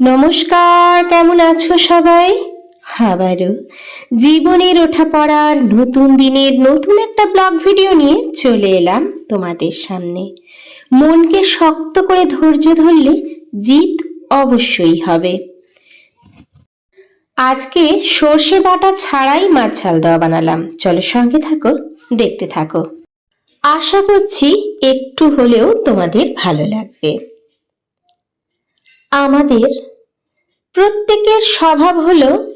নমস্কার, কেমন আছো সবাই? আবারও জীবনের ওঠা পড়ার নতুন দিনের নতুন একটা ব্লগ ভিডিও নিয়ে চলে এলাম তোমাদের সামনে। মনকে শক্ত করে ধৈর্য ধরলে জিত অবশ্যই হবে। আজকে সর্ষে বাটা ছাড়াই মাছ ঝাল দেওয়া বানালাম। চলো সঙ্গে থাকো, দেখতে থাকো। আশা করছি একটু হলেও তোমাদের ভালো লাগবে। আমাদের প্রত্যেকের স্বভাব হলো,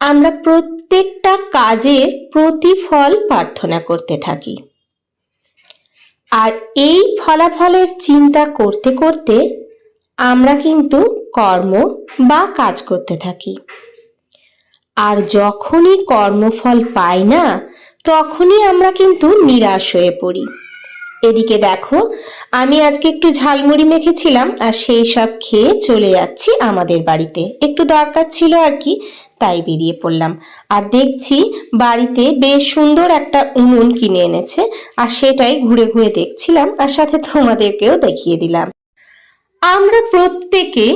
আমরা প্রত্যেকটা কাজের প্রতিফল প্রার্থনা করতে থাকি। আর এই ফলাফলের চিন্তা করতে করতে আমরা কিন্তু কর্ম বা কাজ করতে থাকি। আর যখনই কর্মফল পাই না, তখনই আমরা কিন্তু নিরাশ হয়ে পড়ি। এদিকে দেখো, আমি আজকে একটু ঝালমুড়ি মেখেছিলাম আর সেই সব খেয়ে চলে যাচ্ছি আমাদের বাড়িতে। একটু দরকার ছিল আর কি, তাই বেরিয়ে পড়লাম। আর দেখছি বাড়িতে বেশ সুন্দর একটা উনুন কিনে এনেছে, আর সেটাই ঘুরে ঘুরে দেখছিলাম আর সাথে তোমাদেরকেও দেখিয়ে দিলাম। আমরা প্রত্যেকে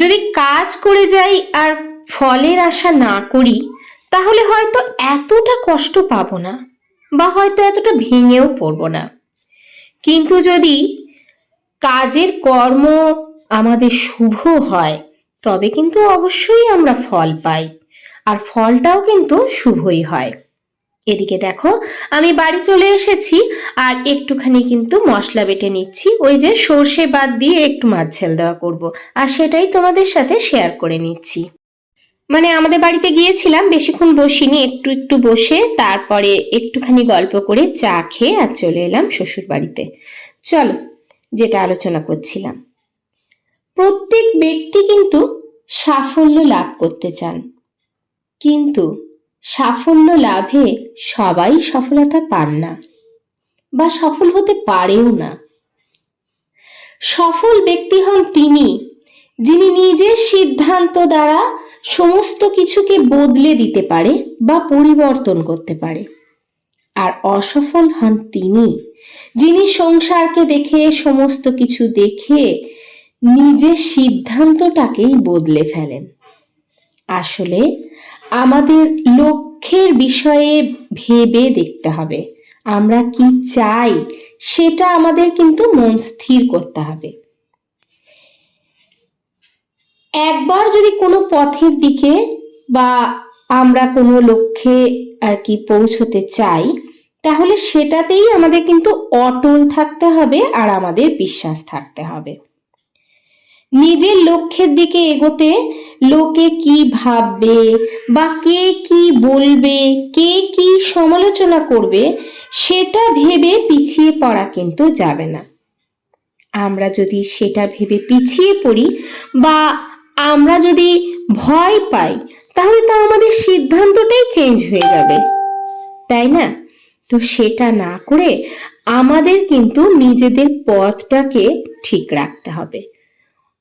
যদি কাজ করে যাই আর ফলের আশা না করি, তাহলে হয়তো এতটা কষ্ট পাবো না, বা হয়তো এতটা ভেঙেও পড়ব না। কিন্তু যদি কাজের কর্ম আমাদের শুভ হয়, তবে কিন্তু অবশ্যই আমরা ফল পাই, আর ফলটাও কিন্তু শুভই হয়। এদিকে দেখো, আমি বাড়ি চলে এসেছি, আর একটুখানি কিন্তু মশলা বেটে নিচ্ছি, ওই যে সর্ষে বাদ দিয়ে একটু মাছ ঝাল দেওয়া করব, আর সেটাই তোমাদের সাথে শেয়ার করে নিচ্ছি। মানে আমাদের বাড়িতে গিয়েছিলাম, বেশিক্ষণ বসিনি, একটু একটু বসে তারপরে একটুখানি গল্প করে চা খেয়ে আর চলে এলাম শ্বশুর বাড়িতে। চলো, যেটা আলোচনা করছিলাম। প্রত্যেক ব্যক্তি কিন্তু সাফল্য লাভ করতে চান। কিন্তু সাফল্য লাভে সবাই সফলতা পান না বা সফল হতে পারেও না। সফল ব্যক্তি হন তিনি, যিনি নিজের সিদ্ধান্ত দ্বারা সমস্ত কিছুকে বদলে দিতে পারে বা পরিবর্তন করতে পারে। আর অসফল হন তিনি, যিনি সংসারকে দেখে, সমস্ত কিছু দেখে, নিজের সিদ্ধান্তটাকেই বদলে ফেলেন। আসলে আমাদের লক্ষ্যের বিষয়ে ভেবে দেখতে হবে। আমরা কি চাই, সেটা আমাদের কিন্তু মন স্থির করতে হবে। একবার যদি কোনো পথের দিকে বা আমরা কোনো লক্ষ্যে আর কি পৌঁছতে চাই, তাহলে সেটাতেই আমাদের কিন্তু অটল থাকতে হবে আর আমাদের বিশ্বাস থাকতে হবে। নিজের লক্ষ্যের দিকে এগোতে লোকে কি ভাববে বা কে কি বলবে, কে কি সমালোচনা করবে, সেটা ভেবে পিছিয়ে পড়া কিন্তু যাবে না। আমরা যদি সেটা ভেবে পিছিয়ে পড়ি বা আমরা যদি ভয় পাই, তাহলে তো আমাদের সিদ্ধান্তটাই চেঞ্জ হয়ে যাবে। তাই না? তো সেটা না করে আমাদের কিন্তু নিজেদের পথটাকে ঠিক রাখতে হবে।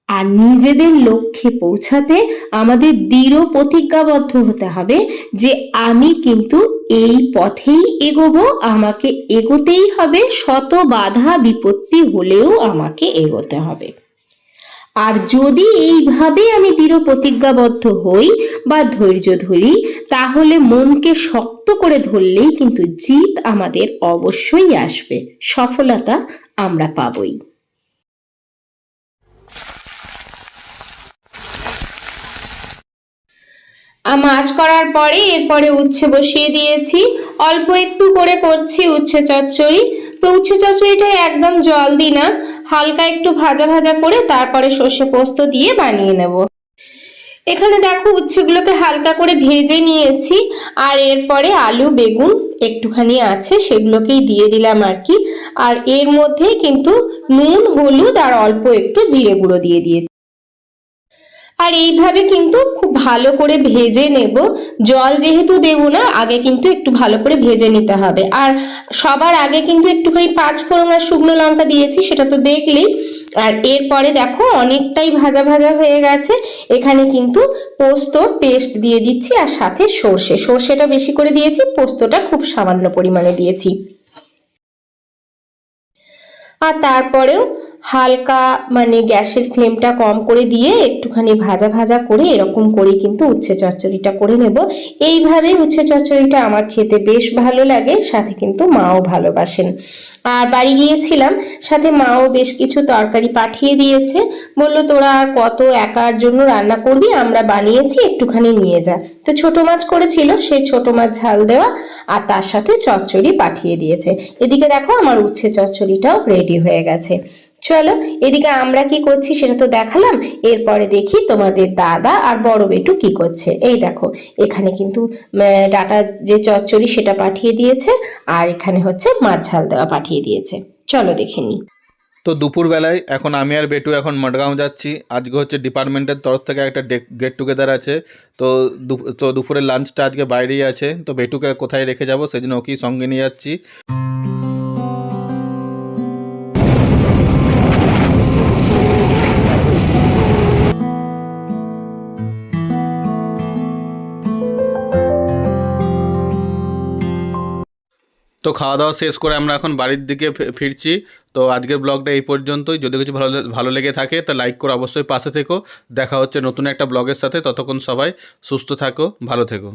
আর নিজেদের লক্ষ্যে পৌঁছাতে আমাদের দৃঢ় প্রতিজ্ঞাবদ্ধ হতে হবে যে আমি কিন্তু এই পথেই এগোবো, আমাকে এগোতেই হবে, শত বাধা বিপত্তি হলেও আমাকে এগোতে হবে। আর যদি এইভাবে আমি দৃঢ় প্রতিজ্ঞাবদ্ধ হই বা ধৈর্য ধরি, তাহলে মনকে শক্ত করে ধরলেই কিন্তু জিত আমাদের অবশ্যই আসবে। সফলতা আমরা পাবই। মাছ করার পরে এরপরে উচ্ছে বসিয়ে দিয়েছি। অল্প একটু করে করছি উচ্ছে চচ্চড়ি। তো উচ্ছে চচ্চড়িটা একদম জল দিই না। হালকা একটু ভাজা ভাজা করে তারপরে সর্ষে পোস্ত দিয়ে বানিয়ে নেব। এখানে দেখো উচ্ছেগুলোকে হালকা করে ভেজে নিয়েছি, আর এরপরে আলু, বেগুন একটুখানি আছে, সেগুলোকেই দিয়ে দিলাম আর কি। আর এর মধ্যে কিন্তু নুন, হলুদ আর অল্প একটু জিরে গুঁড়ো দিয়ে দিয়েছি। আর এইভাবে কিন্তু খুব ভালো করে ভেজে নেব। জল যেহেতু দেবো না, আগে কিন্তু একটু ভালো করে ভেজে নিতে হবে। আর সবার আগে কিন্তু একটুখানি পাঁচ ফোড়ন আর শুকনো লঙ্কা দিয়েছি, সেটা তো দেখলেই। আর এরপরে দেখো অনেকটাই ভাজা ভাজা হয়ে গেছে। এখানে কিন্তু পোস্তর পেস্ট দিয়ে দিচ্ছি আর সাথে সর্ষে। সর্ষেটা বেশি করে দিয়েছি, পোস্তটা খুব সামান্য পরিমাণে দিয়েছি। আর তারপরেও হালকা মানে গ্যাসের ফ্লেমটা কম করে দিয়ে একটুখানি ভাজা ভাজা করে এরকম করে কিন্তু উচ্ছে চচ্চড়িটা করে নেব। এইভাবে উচ্ছে চচ্চড়িটা আমার খেতে বেশ ভালো লাগে, সাথে কিন্তু মাও ভালোবাসেন। আর বাড়ি গিয়েছিলাম, সাথে মাও বেশ কিছু তরকারি পাঠিয়ে দিয়েছে। বলল, তোরা আর কত একার জন্য রান্না করবি, আমরা বানিয়েছি, একটুখানি নিয়ে যা। তো ছোট মাছ করেছিল সেই ছোট মাছ ঝাল দেওয়া আর তার সাথে চচ্চড়ি পাঠিয়ে দিয়েছে। এদিকে দেখো, আমার উচ্ছে চচ্চড়িটাও রেডি হয়ে গেছে। চলো, এদিকে আমরা কি করছি সেটা তো দেখালাম, এরপরে দেখি তোমাদের দাদা আর বড় বেটু কি করছে। এই দেখো, এখানে কিন্তু ডাটা যে চচ্চড়ি সেটা পাঠিয়ে দিয়েছে, আর এখানে হচ্ছে মাছ ঝাল দেওয়া পাঠিয়ে দিয়েছে। চলো দেখে নিই তো দুপুরবেলায় এখন আমি আর বেটু এখন মডগাঁও যাচ্ছি। আজকে হচ্ছে ডিপার্টমেন্টের তরফ থেকে একটা গেট টুগেদার আছে। তো তো দুপুরের লাঞ্চটা আজকে বাইরেই আছে। তো বেটুকে কোথায় রেখে যাব সেই জন্য ওকেই সঙ্গে নিয়ে যাচ্ছি। তো খাওয়া দাওয়া শেষ করে আমরা এখন বাড়ির দিকে ফিরছি। তো আজকের ব্লগটা এই পর্যন্তই। যদি কিছু ভালো ভালো লেগে থাকে, তা লাইক করে অবশ্যই পাশে থেকো। দেখা হচ্ছে নতুন একটা ব্লগের সাথে। ততক্ষণ সবাই সুস্থ থাকো, ভালো থেকো।